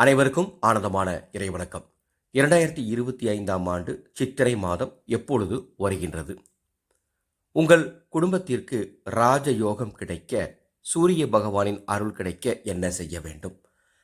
அனைவருக்கும் ஆனந்தமான இறைவணக்கம். இரண்டாயிரத்தி இருபத்தி ஐந்தாம் ஆண்டு சித்திரை மாதம் எப்பொழுது வருகின்றது? உங்கள் குடும்பத்திற்கு ராஜயோகம் கிடைக்க சூரிய பகவானின் அருள் கிடைக்க என்ன செய்ய வேண்டும்?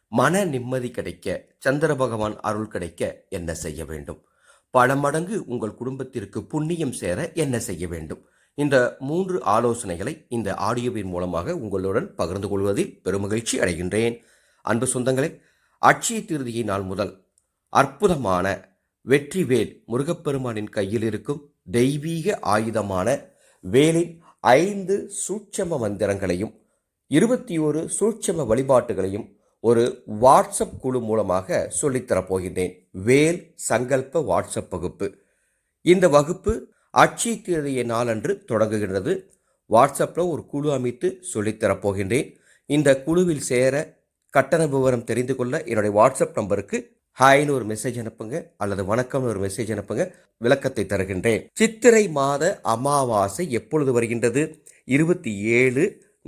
மன நிம்மதி கிடைக்க சந்திர பகவான் அருள் கிடைக்க என்ன செய்ய வேண்டும்? பல மடங்கு உங்கள் குடும்பத்திற்கு புண்ணியம் சேர என்ன செய்ய வேண்டும்? இந்த மூன்று ஆலோசனைகளை இந்த ஆடியோவின் மூலமாக உங்களுடன் பகிர்ந்து கொள்வதில் பெருமகிழ்ச்சி அடைகின்றேன். அன்பு சொந்தங்களை அட்சய திருதியை நாள் முதல் அற்புதமான வெற்றிவேல் முருகப்பெருமானின் கையில் இருக்கும் தெய்வீக ஆயுதமான வேலின் ஐந்து சூட்சம மந்திரங்களையும் இருபத்தி ஒரு சூட்சம வழிபாட்டுகளையும் ஒரு வாட்ஸ்அப் குழு மூலமாக சொல்லித்தரப் போகின்றேன். வேல் சங்கல்ப வாட்ஸ்அப் வகுப்பு. இந்த வகுப்பு அட்சய திருதிய நாளன்று தொடங்குகின்றது. வாட்ஸ்அப்பில் ஒரு குழு அமைத்து சொல்லித்தரப் போகின்றேன். இந்த குழுவில் சேர கட்டண விவரம் தெரிந்து கொள்ள என்னுடைய வாட்ஸ்அப் நம்பருக்கு ஹாய்னு ஒரு மெசேஜ் அனுப்புங்க அல்லது வணக்கம்னு ஒரு மெசேஜ் அனுப்புங்க விளக்கத்தை தருகின்றேன். சித்திரை மாத அமாவாசை எப்பொழுது வருகின்றது? இருபத்தி ஏழு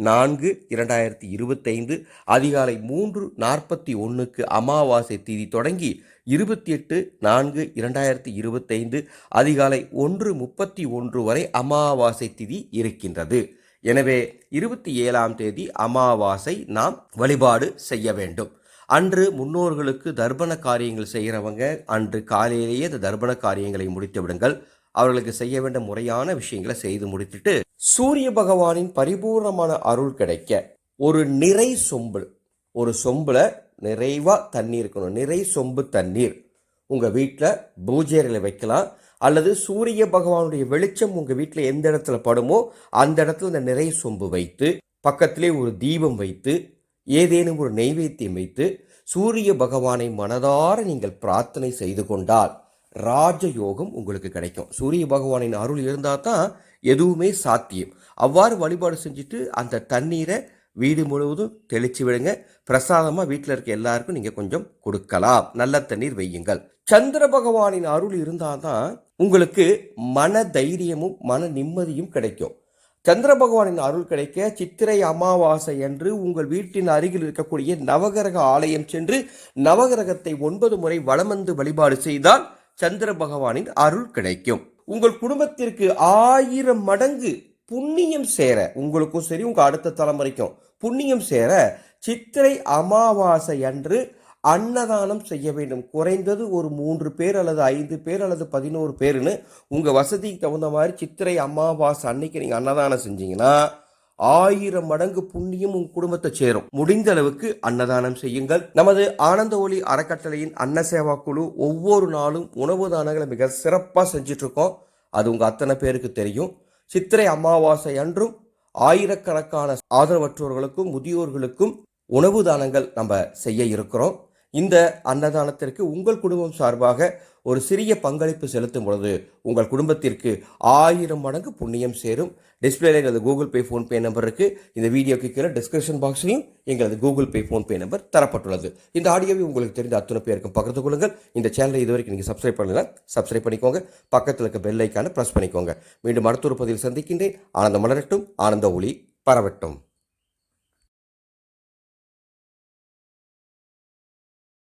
நான்கு இரண்டாயிரத்தி இருபத்தைந்து அதிகாலை மூன்று நாற்பத்தி ஒன்றுக்கு அமாவாசை தேதி தொடங்கி இருபத்தி எட்டு நான்கு இரண்டாயிரத்தி இருபத்தைந்து அதிகாலை ஒன்று முப்பத்தி ஒன்று வரை அமாவாசை திதி இருக்கின்றது. எனவே இருபத்தி ஏழாம் தேதி அமாவாசை நாம் வழிபாடு செய்ய வேண்டும். அன்று முன்னோர்களுக்கு தர்ப்பண காரியங்கள் செய்கிறவங்க அன்று காலையிலேயே இந்த தர்ப்பண காரியங்களை முடித்து விடுங்கள். அவர்களுக்கு செய்ய வேண்டிய முறையான விஷயங்களை செய்து முடித்துட்டு சூரிய பகவானின் பரிபூர்ணமான அருள் கிடைக்க ஒரு நிறை சொம்பு ஒரு சொம்புல நிறைவா தண்ணீர் இருக்கணும். நிறை சொம்பு தண்ணீர். உங்கள் வீட்டில் பூஜைகளை வைக்கலாம். அல்லது சூரிய பகவானுடைய வெளிச்சம் உங்கள் வீட்டில் எந்த இடத்துல படுமோ அந்த இடத்துல இந்த நிறைய சொம்பு வைத்து பக்கத்திலே ஒரு தீபம் வைத்து ஏதேனும் ஒரு நெய்வேத்தியம் வைத்து சூரிய பகவானை மனதார நீங்கள் பிரார்த்தனை செய்து கொண்டால் ராஜயோகம் உங்களுக்கு கிடைக்கும். சூரிய பகவானின் அருள் இருந்தால் தான் எதுவுமே சாத்தியம். அவ்வாறு வழிபாடு செஞ்சுட்டு அந்த தண்ணீரை வீடு முழுவதும் தெளிச்சு விடுங்க. பிரசாதமாக வீட்டில் இருக்க எல்லாருக்கும் நீங்கள் கொஞ்சம் கொடுக்கலாம். நல்ல தண்ணீர் வையுங்கள். சந்திர பகவானின் அருள் இருந்தால் தான் உங்களுக்கு மன தைரியமும் மன நிம்மதியும் கிடைக்கும். சந்திர பகவானின் அருள் கிடைக்க சித்திரை அமாவாசை அன்று உங்கள் வீட்டின் அருகில் இருக்கக்கூடிய நவகிரக ஆலயம் சென்று நவகிரகத்தை ஒன்பது முறை வளமந்து வந்து வழிபாடு செய்தால் சந்திர பகவானின் அருள் கிடைக்கும். உங்கள் குடும்பத்திற்கு ஆயிரம் மடங்கு புண்ணியம் சேர உங்களுக்கும் சரி உங்கள் அடுத்த தலைமுறைக்கும் புண்ணியம் சேர சித்திரை அமாவாசை அன்று அன்னதானம் செய்ய வேண்டும். குறைந்தது ஒரு மூன்று பேர் அல்லது ஐந்து பேர் அல்லது பதினோரு பேர்னு உங்கள் வசதிக்கு தகுந்த மாதிரி சித்திரை அமாவாசை அன்னைக்கு நீங்கள் அன்னதானம் செஞ்சீங்கன்னா ஆயிரம் மடங்கு புண்ணியம் உங்க குடும்பத்தை சேரும். முடிந்த அளவுக்கு அன்னதானம் செய்யுங்கள். நமது ஆனந்த ஒளி அறக்கட்டளையின் அன்ன சேவா குழு ஒவ்வொரு நாளும் உணவு தானங்களை மிக சிறப்பாக செஞ்சிட்ருக்கோம் அது உங்கள் அத்தனை பேருக்கு தெரியும். சித்திரை அமாவாசை அன்றும் ஆயிரக்கணக்கான ஆதரவற்றோர்களுக்கும் முதியோர்களுக்கும் உணவு தானங்கள் நம்ம செய்ய இருக்கிறோம். இந்த அன்னதானத்திற்கு உங்கள் குடும்பம் சார்பாக ஒரு சிறிய பங்களிப்பு செலுத்தும் பொழுது உங்கள் குடும்பத்திற்கு ஆயிரம் மடங்கு புண்ணியம் சேரும். டிஸ்பிளேல எங்களது கூகுள் பே ஃபோன்பே நம்பர் இந்த வீடியோக்கு கீழே டிஸ்கிரிப்ஷன் பாக்ஸ்லையும் எங்களது கூகுள் பே ஃபோன்பே நம்பர் தரப்பட்டுள்ளது. இந்த ஆடியோவை உங்களுக்கு தெரிந்த அத்தனை பேருக்கும் பகிர்ந்து கொள்ளுங்கள். இந்த சேனலை இதுவரைக்கும் நீங்கள் சப்ஸ்கிரைப் பண்ணலாம் சப்ஸ்கிரைப் பண்ணிக்கோங்க. பக்கத்தில் இருக்க பெல் ஐக்கான ப்ரெஸ் பண்ணிக்கோங்க. மீண்டும் அடுத்த ஒரு பதிவில் சந்திக்கின்றேன். ஆனந்த மலரட்டும் ஆனந்த ஒளி பரவட்டும்.